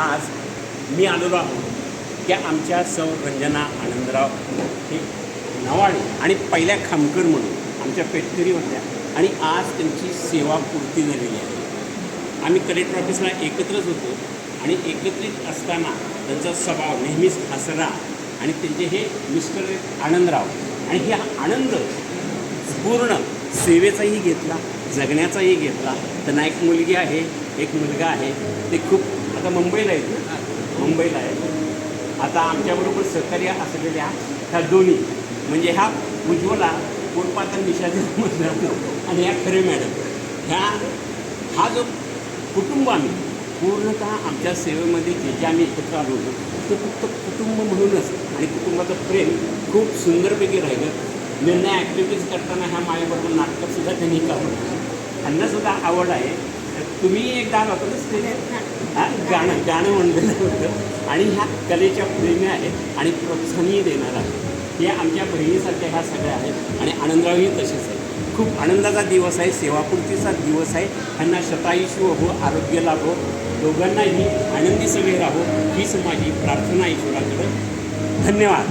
आज मी आलेलो आहोत की आमच्या सौ रंजना आनंदराव हे नवाळे आणि पहिल्या खामकर म्हणून आमच्या पेटकरी होत्या आणि आज त्यांची सेवा पूर्ती झालेली आहे. आम्ही कलेक्टर ऑफिसला एकत्रच होतो आणि एकत्रित असताना त्यांचा स्वभाव नेहमीच हसरा आणि त्यांचे हे मिस्टर आनंदराव आणि हे आनंद पूर्ण सेवेचाही घेतला जगण्याचाही घेतला. त्यांना एक मुलगी आहे एक मुलगा आहे. ते खूप आता मुंबईला आहेत ना मुंबईला आहे. आता आमच्याबरोबर सहकार्य असलेल्या ह्या दोन्ही. म्हणजे ह्या उज्ज्वला पूर्पातन निशाचे म्हणतात. आणि ह्या खरे मॅडम. ह्या हा जो कुटुंब आम्ही पूर्णतः आमच्या सेवेमध्ये जे जे आम्ही एकत्र आलो होतो ते फक्त कुटुंब म्हणूनच आणि कुटुंबाचं प्रेम खूप सुंदरपैकी राहिलं. निर्णय ॲक्टिव्हिटीज करताना ह्या माझ्याबरोबर नाटकसुद्धा त्यांनी काढलं त्यांनासुद्धा आवड आहे. तुम्ही एकदा गाणं होता हा गाणं गाणं म्हणलेलं होतं. आणि ह्या कलेच्या प्रेमी आहेत आणि प्रोत्साहनही देणार आहेत. हे आमच्या बहिणीसारख्या ह्या सगळ्या आहेत आणि आनंदरावही तसेच आहे खूप आनंदाचा दिवस आहे सेवापूर्तीचा दिवस आहे. त्यांना शतायुष्य हो आरोग्य लाभो दोघांनाही आनंदी सगळे राहो हीच माझी प्रार्थना ईश्वराकडे. धन्यवाद.